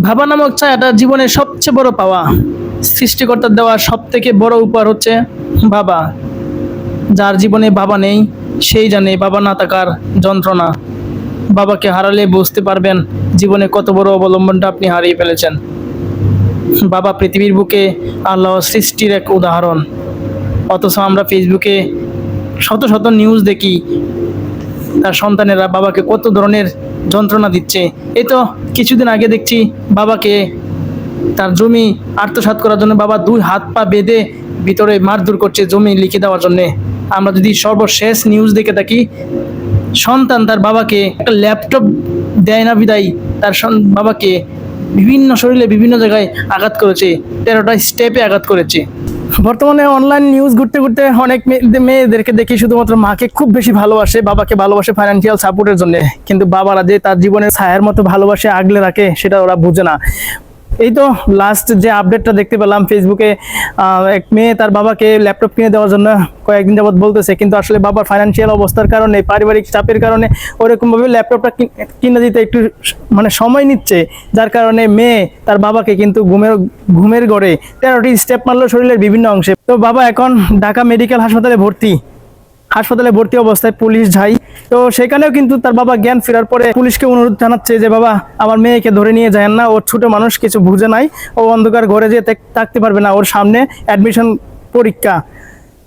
ভাবা নামক ছায়াটা জীবনের সবচেয়ে বড় পাওয়া। সৃষ্টিকর্তার দেওয়া সব থেকে বড় উপহার হচ্ছে বাবা যার জীবনে বাবা নেই, সেই জানে বাবা না থাকার যন্ত্রণা। বাবাকে হারালে বুঝতে পারবেন জীবনে কত বড় অবলম্বনটা আপনি হারিয়ে ফেলেছেন। বাবা পৃথিবীর বুকে আল্লাহ সৃষ্টির এক উদাহরণ। অথচ আমরা ফেসবুকে শত শত নিউজ দেখি তার সন্তানেরা বাবাকে কত ধরনের যন্ত্রণা দিচ্ছে। এই তো কিছুদিন আগে দেখছি বাবাকে তার জমি আত্মসাৎ করার জন্য বাবা দুই হাত পা বেঁধে ভিতরে মারধর করছে জমি লিখে দেওয়ার জন্যে। আমরা যদি সর্বশেষ নিউজ দেখে থাকি, সন্তান তার বাবাকে একটা ল্যাপটপ দেয় না বিদায়, তার বাবাকে বিভিন্ন শরীরে বিভিন্ন জায়গায় আঘাত করেছে, তেরোটা স্টেপে আঘাত করেছে। বর্তমানে অনলাইন নিউজ ঘুরতে ঘুরতে অনেক মেয়ে- মেয়েদেরকে দেখি শুধুমাত্র মাকে খুব বেশি ভালোবাসে, বাবাকে ভালোবাসে ফাইন্যান্সিয়াল সাপোর্টের জন্য। কিন্তু বাবারা যে তার জীবনে ছায়ার মতো ভালোবাসে, আগলে রাখে, সেটা ওরা বুঝে না। এই তো লাস্ট যে আপডেটটা দেখতে পেলাম ফেসবুকে এক মেয়ে তার বাবাকে ল্যাপটপ কিনে দেওয়ার জন্য কয়েকদিন যাবত বলতেছে, কিন্তু আসলে বাবার ফাইন্যান্সিয়াল অবস্থার কারণে, পারিবারিক চাপের কারণে ওরকমভাবে ল্যাপটপটা কিনে দিতে একটু মানে সময় নিচ্ছে। যার কারণে মেয়ে তার বাবাকে কিন্তু ঘুমের ঘুমের গড়ে তেরোটি স্টেপ মারলো শরীরের বিভিন্ন অংশে। তো বাবা এখন ঢাকা মেডিকেল হাসপাতালে ভর্তি। হাসপাতালে ভর্তি অবস্থায় পুলিশ যাই তো সেখানেও কিন্তু তার বাবা জ্ঞান ফেরার পরে পুলিশকে অনুরোধ জানাচ্ছে যে, বাবা, আমার মেয়েকে ধরে নিয়ে যায় না। ওর ছোট মানুষ কিছু বুঝে নাই। ও অন্ধকার ঘরে যেয়ে থাক- থাকতে পারবে না। ওর সামনে অ্যাডমিশন পরীক্ষা।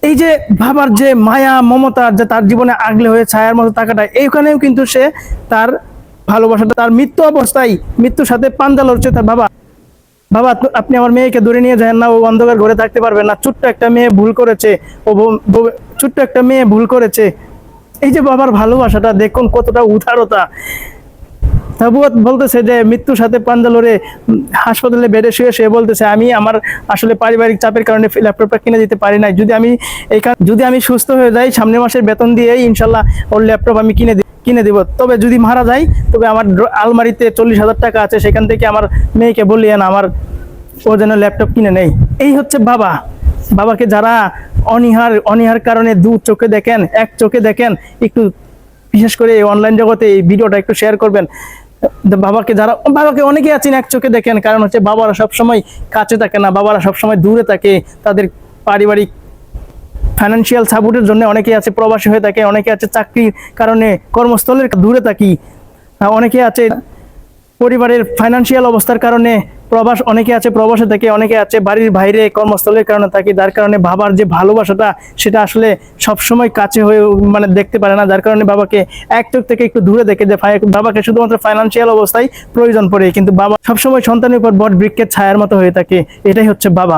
এই যে বাবার যে মায়া, মমতা, যে তার জীবনে আগলে হয়ে ছায়ার মতো থাকাটা এইখানেও কিন্তু সে তার ভালোবাসাটা, তার মৃত্যু অবস্থায় মৃত্যুর সাথে পাঞ্জা লড়ছে তার বাবা। বাবা আপনি আমার মেয়েকে ধরে নিয়ে যান না, ও অন্ধকার ঘরে থাকতে পারবে না। ছোট্ট একটা মেয়ে ভুল করেছে, ও ছোট্ট একটা মেয়ে ভুল করেছে। এই যে বাবার ভালোবাসাটা, দেখুন কতটা উদারতা। তাবুয়াত বলতেছে যে মৃত্যুর সাথে পাঞ্জা লড়ে হাসপাতালে বেডে শুয়ে শুয়ে বলতেছে, আমি আমার আসলে পারিবারিক চাপের কারণে ল্যাপটপটা কিনে দিতে পারি নাই। যদি আমি এইখান যদি আমি সুস্থ হয়ে যাই, সামনের মাসের বেতন দিয়ে ইনশাল্লাহ ওর ল্যাপটপ আমি কিনে কিনে দিব। তবে যদি মারা যাই, তবে আমার আলমারিতে চল্লিশ হাজার টাকা আছে, সেখান থেকে আমার মেয়েকে বলিয়েন আমার ও যেন ল্যাপটপ কিনে নেই এই হচ্ছে বাবা। বাবাকে যারা অনিহার অনিহার কারণে দু চোখে দেখেন, এক চোখে দেখেন, একটু বিশেষ করে অনলাইন জগতে এই ভিডিওটা একটু শেয়ার করবেন। বাবাকে যারা, বাবাকে অনেকেই আছেন, এক চোখে দেখেন, কারণ হচ্ছে বাবারা সবসময় কাছে থাকে না, বাবারা সবসময় দূরে থাকে, তাদের পারিবারিক ফাইন্যান্সিয়াল সাপোর্টের জন্য অনেকে আছে, প্রবাসী হয়ে থাকে, অনেকে আছে চাকরির কারণে কর্মস্থলের দূরে থাকি অনেকে আছে পরিবারের ফাইন্যান্সিয়াল অবস্থার কারণে প্রবাস, অনেকে আছে প্রবাসে থাকে, অনেকে আছে বাড়ির বাইরে কর্মস্থলের কারণে থাকে, যার কারণে বাবার যে ভালোবাসাটা, সেটা আসলে সবসময় কাছে হয়ে মানে দেখতে পারে না, যার কারণে বাবাকে এক চোখ থেকে একটু দূরে দেখে যে বাবাকে শুধুমাত্র ফাইন্যান্সিয়াল অবস্থায় প্রয়োজন পড়ে, কিন্তু বাবা সবসময় সন্তানের উপর বট বৃক্ষের ছায়ার মতো হয়ে থাকে, এটাই হচ্ছে বাবা।